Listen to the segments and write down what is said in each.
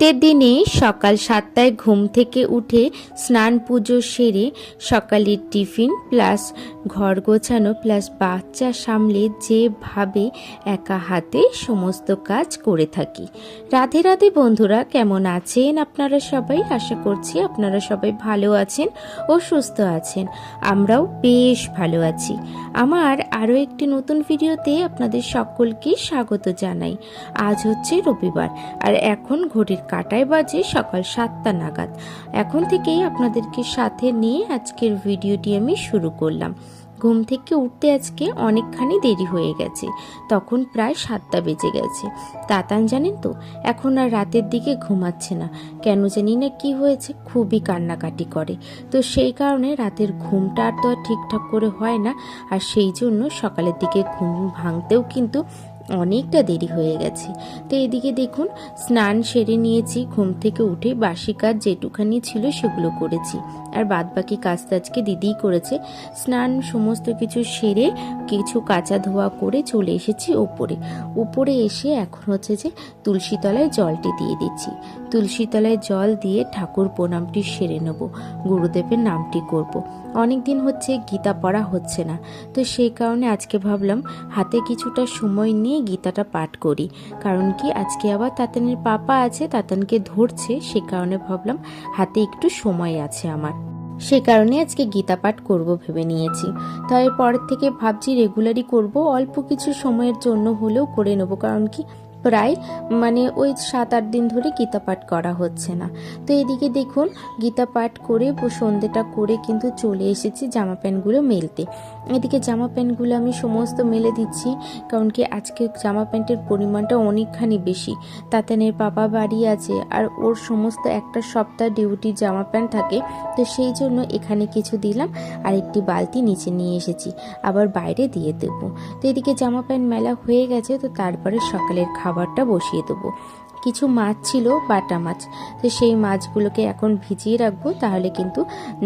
শীতের দিনে সকাল সাতটায় ঘুম থেকে উঠে স্নান পুজো সেরে সকালের টিফিন প্লাস ঘর গোছানো প্লাস বাচ্চা সামলে যেভাবে একা হাতে সমস্ত কাজ করে থাকি। রাধে রাধে বন্ধুরা, কেমন আছেন আপনারা সবাই? আশা করছি আপনারা সবাই ভালো আছেন ও সুস্থ আছেন। আমরাও বেশ ভালো আছি। আমার আরও একটি নতুন ভিডিওতে আপনাদের সকলকে স্বাগত জানাই। আজ হচ্ছে রবিবার আর এখন ঘড়ির কাটায় বাজে সকাল সাতটা নাগাদ। এখন থেকেই আপনাদেরকে সাথে নিয়ে আজকের ভিডিওটি আমি শুরু করলাম। ঘুম থেকে উঠতে আজকে অনেকখানি দেরি হয়ে গেছে। তখন প্রায় সাতটা বেজে গেছে। তাতান জানেন তো, এখন আর রাতের দিকে ঘুমাচ্ছে না। কেন জানি না কি হয়েছে, খুবই কান্নাকাটি করে। তো সেই কারণে রাতের ঘুমটা আর তো আর ঠিকঠাক করে হয় না। আর সেই জন্য সকালের দিকে ঘুম ভাঙতেও কিন্তু অনেকটা দেরি হয়ে গেছে। তো এদিকে দেখুন, স্নান সেরে নিয়েছি, ঘুম থেকে উঠে বাসি কাজ যেটুখানি ছিল সেগুলো করেছি। আর বাদ বাকি কাজটা আজকে দিদিই করেছে। স্নান সমস্ত কিছু সেরে কিছু কাঁচা ধোয়া করে চলে এসেছি ওপরে উপরে এসে এখন হচ্ছে যে তুলসীতলায় জলটি দিয়ে দিচ্ছি। তুলসীতলায় জল দিয়ে ঠাকুর প্রণামটি সেরে নেব। গুরুদেবের নামটি করব। অনেক দিন হচ্ছে গীতা পড়া হচ্ছে না। তো সেই কারণে আজকে ভাবলাম, হাতে কিছুটা সময় নিয়ে গীতাটা পাঠ করি। কারণ কি, আজকে আবার তাতানের পাপা আছে, তাতানকে ধরছে, সে কারণে ভাবলাম হাতে একটু সময় আছে আমার। সে কারণে আজকে গীতা পাঠ করব ভেবে নিয়েছি। তাই পরের থেকে ভাবছি রেগুলারই করব, অল্প কিছু সময়ের জন্য হলেও করে নেব। কারণ কি প্রায় মানে ওই সাত আট দিন ধরে গীতা পাঠ করা হচ্ছে না। তো এদিকে দেখুন, গীতা পাঠ করে সন্ধেটা করে কিন্তু চলে এসেছি জামা প্যান্টগুলো মেলতে। এদিকে জামা প্যান্টগুলো আমি সমস্ত মেলে দিচ্ছি, কারণ কি আজকে জামা প্যান্টের পরিমাণটা অনেকখানি বেশি। তাতানের পাপা বাড়ি আছে, আর ওর সমস্ত একটা সপ্তাহ ডিউটি জামা প্যান্ট থাকে, তো সেই জন্য এখানে কিছু দিলাম, আর একটি বালতি নিচে নিয়ে এসেছি। আবার বাইরে দিয়ে দেবো। তো এদিকে জামা প্যান্ট মেলা হয়ে গেছে, তো তারপরে সকালের খাবারটা বসিয়ে দেবো। কিছু মাছ ছিল, বাটা মাছ। তো সেই মাছগুলোকে এখন ভিজিয়ে রাখব, তাহলে কিন্তু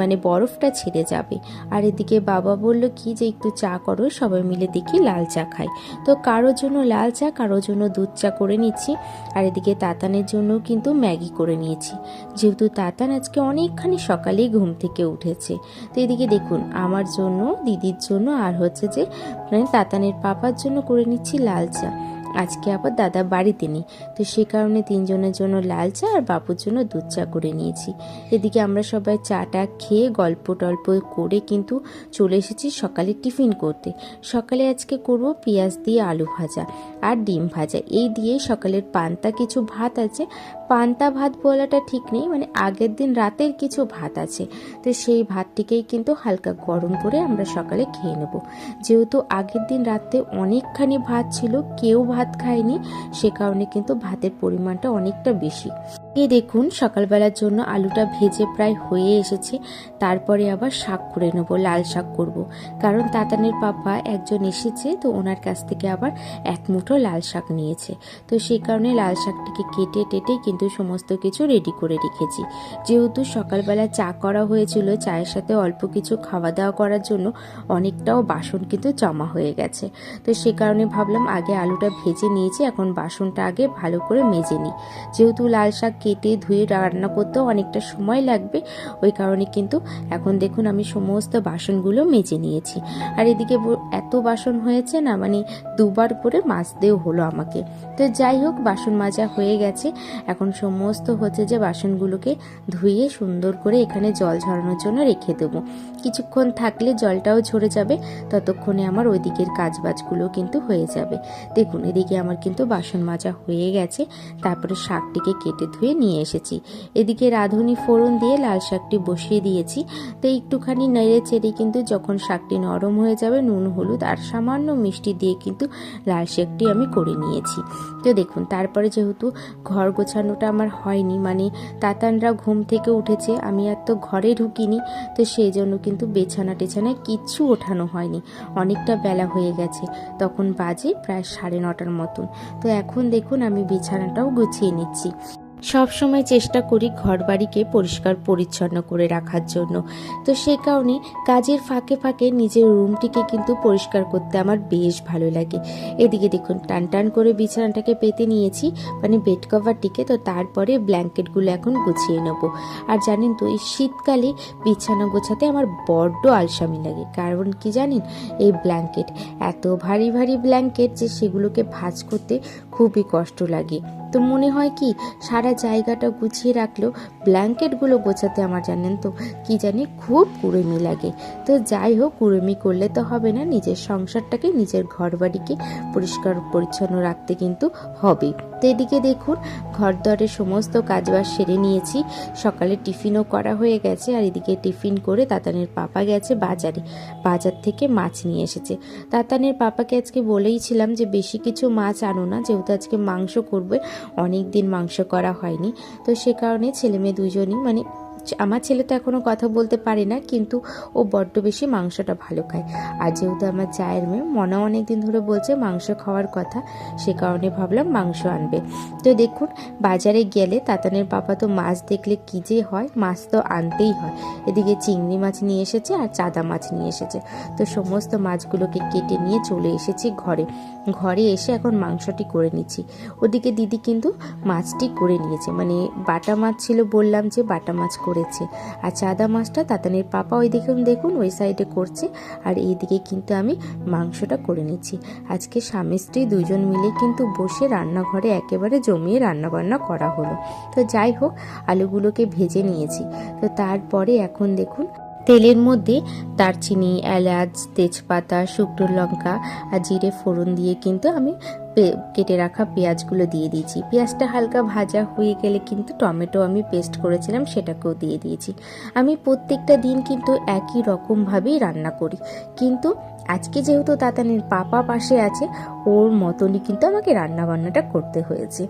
মানে বরফটা ছেড়ে যাবে। আর এদিকে বাবা বলল, কি যে একটু চা করো, সবাই মিলে দেখি লাল চা খাই। তো কারোর জন্য লাল চা, কারোর জন্য দুধ চা করে নিচ্ছি। আর এদিকে তাতানের জন্য কিন্তু ম্যাগি করে নিয়েছি। যেহেতু তাতান আজকে অনেকখানি সকালেই ঘুম থেকে উঠেছে। তো এদিকে দেখুন, আমার জন্য, দিদির জন্য, আর হচ্ছে যে মানে তাতানের পাপার জন্য করে নিচ্ছি লাল চা। আজকে আবার দাদা বাড়িতে নেই তো সে কারণে তিনজনের জন্য লাল চা আর বাবুর জন্য দুধ চা করে নিয়েছি। এদিকে আমরা সবাই চাটা খেয়ে গল্প টল্প করে কিন্তু চলে এসেছি সকালে টিফিন করতে। সকালে আজকে করব পেঁয়াজ দিয়ে আলু ভাজা আর ডিম ভাজা। এই দিয়ে সকালের পান্তা, কিছু ভাত আছে পান্তা ভাত বলাটা ঠিক নেই মানে আগের দিন রাতের কিছু ভাত আছে। তো সেই ভাতটিকেই কিন্তু হালকা গরম করে আমরা সকালে খেয়ে নেব। যেহেতু আগের দিন রাতে অনেকখানি ভাত ছিল, কেউ ভাত খায়নি, সে কারণে কিন্তু ভাতের পরিমাণটা অনেকটা বেশি। এই দেখুন, সকালবেলার জন্য আলুটা ভেজে প্রায় হয়ে এসেছে। তারপরে আবার শাক করে নেব, লাল শাক করব। কারণ তাতানের পাপা একজন এসেছে, তো ওনার কাছ থেকে আবার এক মুঠো লাল শাক নিয়েছে। তো সেই কারণে লাল শাকটিকে কেটে টেটে কিন্তু সমস্ত কিছু রেডি করে রেখেছি। যেহেতু সকালবেলা চা করা হয়েছিল, চায়ের সাথে অল্প কিছু খাওয়া দাওয়া করার জন্য অনেকটাও বাসন কিন্তু জমা হয়ে গেছে। তো সে কারণে ভাবলাম আগে আলুটা ভেজে নিয়েছি, এখন বাসনটা আগে ভালো করে মেজে নিই। যেহেতু লাল শাক কেটে ধুয়ে রান্না করতেও অনেকটা সময় লাগবে, ওই কারণে কিন্তু এখন দেখুন আমি সমস্ত বাসনগুলো মেজে নিয়েছি। আর এদিকে এত বাসন হয়েছে না মানে দুবার করে মাজতেও হলো আমাকে। তো যাই হোক, বাসন মাজা হয়ে গেছে। এখন সমস্ত হচ্ছে যে বাসনগুলোকে ধুয়ে সুন্দর করে এখানে জল ঝরানোর জন্য রেখে দেবো। কিছুক্ষণ থাকলে জলটাও ঝরে যাবে, ততক্ষণে আমার ওই দিকের কাজবাজগুলো কিন্তু হয়ে যাবে। দেখুন, এদিকে আমার কিন্তু বাসন মাজা হয়ে গেছে, তারপরে শাকটিকে কেটে ধুয়ে নিয়ে এসেছি। এদিকে রাঁধুনি ফোড়ন দিয়ে লাল শাকটি বসিয়ে দিয়েছি, তো একটুখানি নেড়ে চেড়ে কিন্তু যখন শাকটি নরম হয়ে যাবে, নুন, হলুদ আর সামান্য মিষ্টি দিয়ে কিন্তু লাল শাকটি আমি করে নিয়েছি। তো দেখুন, তারপরে যেহেতু ঘর গোছানোটা আমার হয়নি। মানে তাতানরা ঘুম থেকে উঠেছে, আমি আর তো ঘরে ঢুকিনি, তো সেই জন্য কিন্তু বেছানা টেছানায় কিচ্ছু ওঠানো হয়নি। অনেকটা বেলা হয়ে গেছে, তখন বাজে প্রায় সাড়ে নটার মতন। তো এখন দেখুন, আমি বিছানাটাও গুছিয়ে নিচ্ছি। সব সময় চেষ্টা করি ঘর বাড়িকে পরিষ্কার পরিচ্ছন্ন করে রাখার জন্য। তো সে কারণে কাজের ফাঁকে ফাঁকে নিজের রুমটিকে কিন্তু পরিষ্কার করতে আমার বেশ ভালো লাগে। এদিকে দেখুন, টান টান করে বিছানাটাকে পেতে নিয়েছি মানে বেড কভারটিকে, তো তারপরে ব্ল্যাঙ্কেটগুলো এখন গুছিয়ে নেব। আর জানেন তো, এই শীতকালে বিছানা গোছাতে আমার বড্ড আলসামি লাগে। কারণ কি জানেন, এই ব্ল্যাঙ্কেট, এত ভারী ভারী ব্ল্যাঙ্কেট যে সেগুলোকে ভাঁজ করতে খুবই কষ্ট লাগে। তো মনে হয় কি, সারা জায়গাটা গুছিয়ে রাখলেও ব্ল্যাঙ্কেটগুলো গোছাতে আমার, জানেন তো, কি জানি খুব কুড়েমি লাগে। তো যাই হোক, কুড়েমি করলে তো হবে না, নিজের সংসারটাকে, নিজের ঘর বাড়িকে পরিষ্কার পরিচ্ছন্ন রাখতে কিন্তু হবে। তো এদিকে দেখুন ঘর দরের সমস্ত কাজবাজ সেরে নিয়েছি। সকালে টিফিনও করা হয়ে গেছে, আর এদিকে টিফিন করে তাতানের পাপা গেছে বাজারে। বাজার থেকে মাছ নিয়ে এসেছে। তাতানের পাপাকে আজকে বলেইছিলাম যে, বেশি কিছু মাছ আনো না, যেহেতু আজকে মাংস করবে অনেক দিন মাংস করা হয়নি। তো সে কারণে ছেলে মেয়ে দুজনই মানে আমার ছেলে তো এখনও কথা বলতে পারে না, কিন্তু ও বড্ড বেশি মাংসটা ভালো খায়। আর যেহেতু আমার চায়ের মেয়ে মনে অনেক দিন ধরে বলছে মাংস খাওয়ার কথা, সে কারণে ভাবলাম মাংস আনবে। তো দেখুন, বাজারে গেলে তাতানের পাপা তো মাছ দেখলে কী যে হয়, মাছ তো আনতেই হয়। এদিকে চিংড়ি মাছ নিয়ে এসেছে আর চাদা মাছ নিয়ে এসেছে। তো সমস্ত মাছগুলোকে কেটে নিয়ে চলে এসেছি ঘরে। ঘরে এসে এখন মাংসটি করে নিচ্ছি। ওদিকে দিদি কিন্তু মাছটি করে নিয়েছে। মানে বাটা মাছ ছিল বললাম যে বাটা মাছ করেছে। আর চাদা মাছটা তাতানির পাপা ওই দিকে দেখুন, ওই সাইডে করছে। আর এইদিকে কিন্তু আমি মাংসটা করে নিচ্ছি। আজকে স্বামী, স্ত্রী দুজন মিলে কিন্তু বসে রান্নাঘরে একেবারে জমিয়ে রান্নাবান্না করা হলো। তো যাই হোক, আলুগুলোকে ভেজে নিয়েছি। তো তারপরে এখন দেখুন তেলের মধ্যে দারচিনি, এলাচ, তেজপাতা, শুকনো লঙ্কা আর জিরে ফোড়ন দিয়ে কিন্তু আমি কেটে রাখা পেঁয়াজগুলো দিয়ে দিয়েছি। পেঁয়াজটা হালকা ভাজা হয়ে গেলে কিন্তু টমেটো আমি পেস্ট করেছিলাম, সেটাকেও দিয়ে দিয়েছি। আমি প্রত্যেকটা দিন কিন্তু একই রকমভাবেই রান্না করি। কিন্তু আজকে যেহেতু তাতানের পাপা পাশে আছে ওর মতনই কিন্তু আমাকে রান্না বান্নাটা করতে হয়েছে।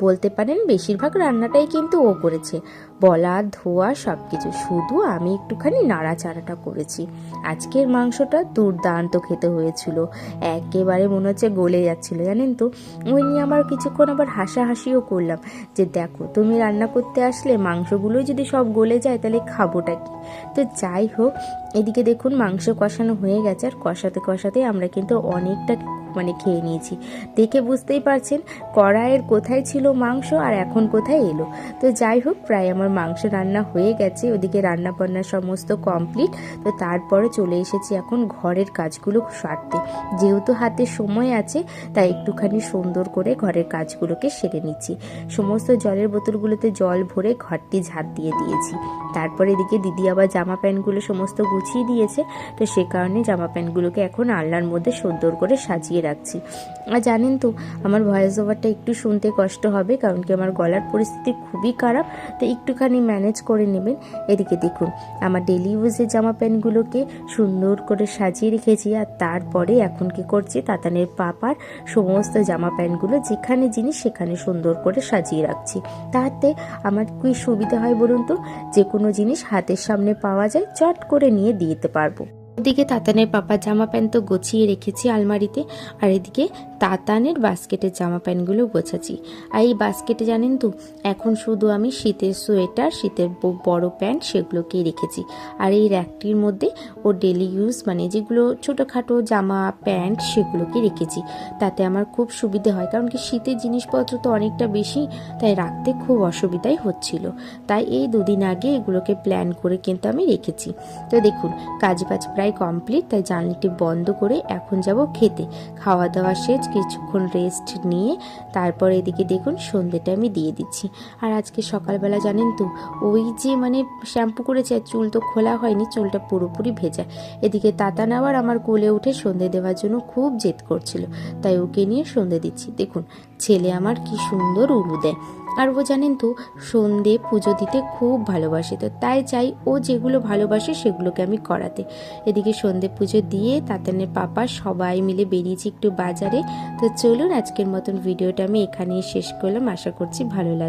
বলতে পারেন বেশিরভাগ রান্নাটাই কিন্তু ও করেছে। বলা, ধোয়া সব কিছু শুধু আমি একটুখানি নাড়াচাড়াটা করেছি। আজকের মাংসটা দুর্দান্ত খেতে হয়েছিল। একেবারে মনে হচ্ছে গলে যাচ্ছিল, জানেন তো? ওই নিয়ে আমার কিছুক্ষণ আবার হাসাহাসিও করলাম যে, দেখো, তুমি রান্না করতে আসলে মাংসগুলো যদি সব গলে যায় তাহলে খাবোটা কি? তো যাই হোক, এদিকে দেখুন মাংস কষানো হয়ে গেছে। আর কষাতে কষাতে আমরা কিন্তু অনেকটা মানে খেয়ে নিয়েছি। দেখে বুঝতেই পারছেন কড়াইয়ের কোথায় ছিল মাংস আর এখন কোথায় এলো। তো যাই হোক, প্রায় আমার মাংস রান্না হয়ে গেছে, ওদিকে রান্না বান্না সমস্ত কমপ্লিট তো তারপরে চলে এসেছি এখন ঘরের কাজগুলো সারতে। যেহেতু হাতে সময় আছে, তাই একটুখানি সুন্দর করে ঘরের কাজগুলোকে সেরে নিচ্ছি। সমস্ত জলের বোতলগুলোতে জল ভরে ঘরটি ঝাঁট দিয়ে দিয়েছি। তারপরে এদিকে দিদি আবার জামা প্যান্টগুলো সমস্ত গুছিয়ে দিয়েছে। তো সে কারণে জামা প্যান্টগুলোকে এখন আলনার মধ্যে সুন্দর করে সাজিয়ে রাখছি। আর জানেন তো, আমার ভয়েস ওভারটা একটু শুনতে কষ্ট হবে, কারণ কি আমার গলার পরিস্থিতি খুবই খারাপ, তো একটুখানি ম্যানেজ করে নেবেন। এদিকে দেখুন, আমার ডেলি ইউজের জামা প্যান্টগুলোকে সুন্দর করে সাজিয়ে রেখেছি, আর তারপরে এখন কি করছি, তাতানের পাপার সমস্ত জামা প্যান্টগুলো যেখানে জিনিস সেখানে সুন্দর করে সাজিয়ে রাখছি। তাতে আমার কি সুবিধা হয় বলুন তো? যে কোনো জিনিস হাতের সামনে পাওয়া যায়, চট করে নিয়ে দিতে পারব। ওদিকে তাতানের পাপা জামা প্যান্ট তো গুছিয়ে রেখেছি আলমারিতে, আর এদিকে তাতানের বাস্কেটের জামা প্যান্টগুলো গোছাচ্ছি। আর এই বাস্কেটে জানেন তো, এখন শুধু আমি শীতের সোয়েটার, শীতের বড় প্যান্ট সেগুলোকেই রেখেছি। আর এই র্যাকটির মধ্যে ও ডেলি ইউজ মানে যেগুলো ছোটোখাটো জামা প্যান্ট সেগুলোকে রেখেছি। তাতে আমার খুব সুবিধে হয়, কারণ কি শীতের জিনিসপত্র তো অনেকটা বেশি, তাই রাখতে খুব অসুবিধাই হচ্ছিল। তাই এই দুদিন আগে এগুলোকে প্ল্যান করে কিন্তু আমি রেখেছি। তো দেখুন, কাজ বাজ প্রায় কমপ্লিট তাই জানলাটি বন্ধ করে এখন যাব খেতে। খাওয়া দাওয়া শেষ, কিছুক্ষণ রেস্ট নিয়ে তারপর এদিকে দেখুন সন্ধ্যেটা আমি দিয়ে দিচ্ছি। আর আজকে সকালবেলা জানেন তো, ওই যে মানে শ্যাম্পু করেছে আর চুল তো খোলা হয়নি, চুলটা পুরোপুরি ভেজা। এদিকে তাতা নেওয়ার আমার কোলে উঠে সন্ধে দেওয়ার জন্য খুব জেদ করছিল, তাই ওকে নিয়ে সন্ধে দিচ্ছি। দেখুন, ছেলে আমার কি সুন্দর উড়ু দেয়। আর ও জানেন তো, সন্ধে পুজো দিতে খুব ভালোবাসে, তো তাই চাই ও যেগুলো ভালোবাসে সেগুলোকে আমি করাতে। এদিকে সন্ধে পুজো দিয়ে তাতানের পাপা সবাই মিলে বেরিয়েছি একটু বাজারে, তো চলুন আজকের মতন ভিডিওটা আমি এখানেই শেষ করলাম, আশা করছি ভালো লাগবে।